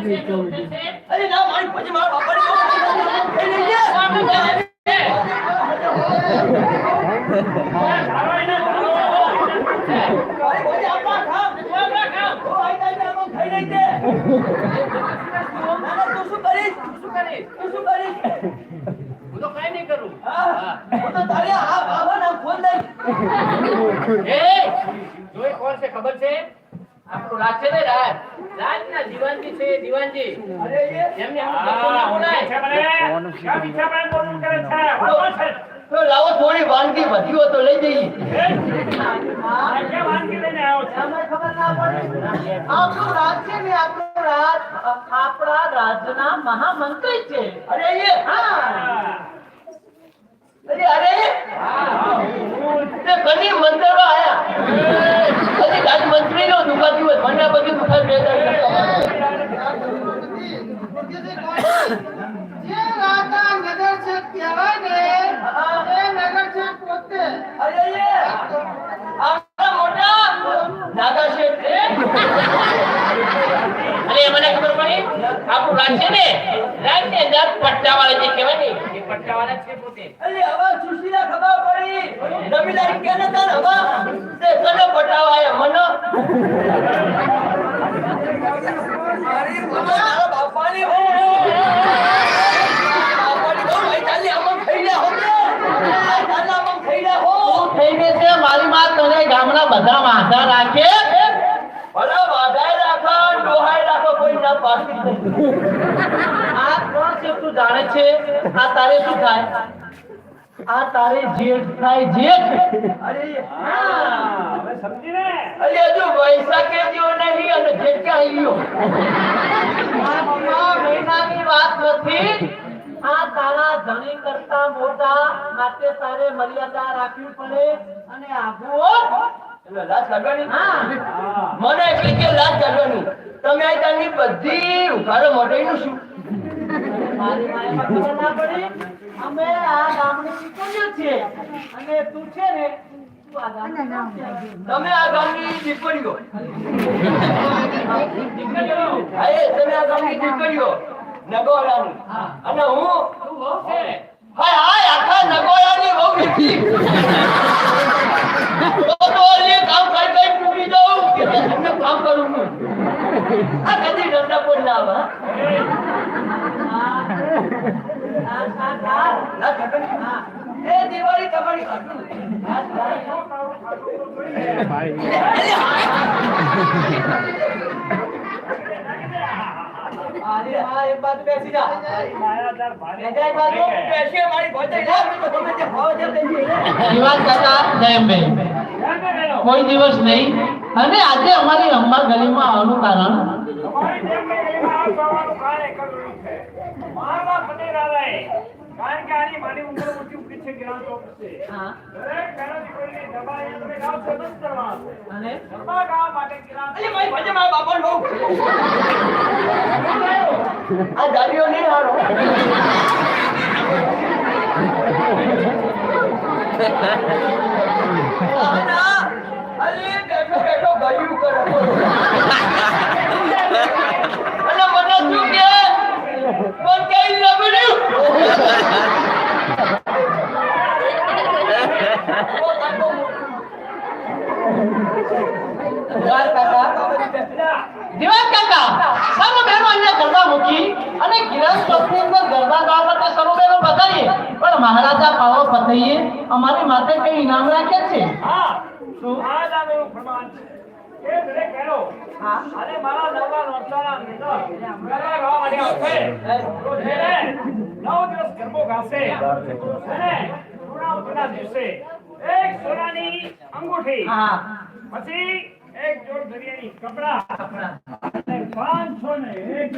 અરે ના મારી પછી મારા ખબર છે? આપણું રાજ ને રાજ. રાજના દીવાનજી છે દીવાનજી. અરે એ એમને આમ ધક્કો ના બોલાય. લાવો થોડી વાનગી વધી હોય તો લઈ જઈએ. તમને ખબર ના પડી. આપણું રાજ છે ને આપણું રાજ આપણા રાજ્યના મહામંત્રી છે. અરે હા. અરે અરે તે ઘણી મંદિરો આયા અરે રાજમંત્રી નો દુખાતી હોય મને આ બધી દુખાતી જે રાજા નગર છે એ મને ખબર પડી આપણું રાજ છે ને રાજ જે કહેવાય ને એ પટ્ટાવાળા છે પોતે અરે મનો મારા બાપાની હો બાપાની હો ભાઈ ચાલી આમાં ખાઈ લે હો આ ચાલા આમાં ખાઈ લે હો થઈને છે મારી માં તને ગામના બધા વાંધા રાખે ભલા વાધાય રાખો ડોહાય રાખો કોઈ ના પાછી નહીં આ કોણ છે તું જાણે છે આ તારે શું થાય? આ તારે જેઠ થાય જેઠ? અરે હા. અરે હજુ વૈશાખે જેવો નહીં અને જેટકા આવ્યો આ મહિનાની વાત નથી. આ તારા ધણી કરતા મોટા માટે તારે મર્યાદા રાખવી પડે અને આગુઓ મને એટલે કે લાજ કાઢવાની તમે આ તારની બધી ઉઘાડો નું શું? મારી પણ ખબર ના પડી? અમે આ ગામની દીકરીઓ છીએ. અને તું છે ને આ ગામની દીકરી. તમે આ ગામની દીકરીઓ હા, તમે આ ગામની દીકરીઓ નગોરાની અને હું? હાય હાય આખા નગોરાની બહુ તો તો કામ કરી કરી તૂટી જાઉં કે તમને કામ કરું લાજ કાઢવાની? હા. એ દિવાળી તમારી કોઈ દિવસ નહીં અને આજે અમારી અંબા ગલીમાં આવવાનું કારણ? કારણ કે આની મારી ઉંમર ઊંચી ઊંચી છે ગ્રામ ચોક છે. હા. દરેક ઘણા દીકરીની દબાઈ એટલે ગામ સ્વતંત્ર કરવાનું અને? દબા ગામ માટે ગ્રામ અલી મારી ભોજાઈ મારા બાપાને બહુ. આ ગાડીઓ નહીં હારો. ગાયું કરે. શું કે? અહીંયા ગરબા મૂકી અને ગિરસ ચોકની અંદર ગરબા ગાવા માટે સર્વ બહેનો પણ મહારાજા પાવો પતઈએ અમારી માટે કઈ ઇનામ રાખે છે અને મારા નવરા નોરતાના અંદર ગરબા ગાવા માટે આવશે તો છે નવ દિવસ ગરબો ગાશે અને દિવસે એક સોનાની અંગૂઠી પછી એક જોડ દરિયાની કપડા પાંચ પાંચસો ને એક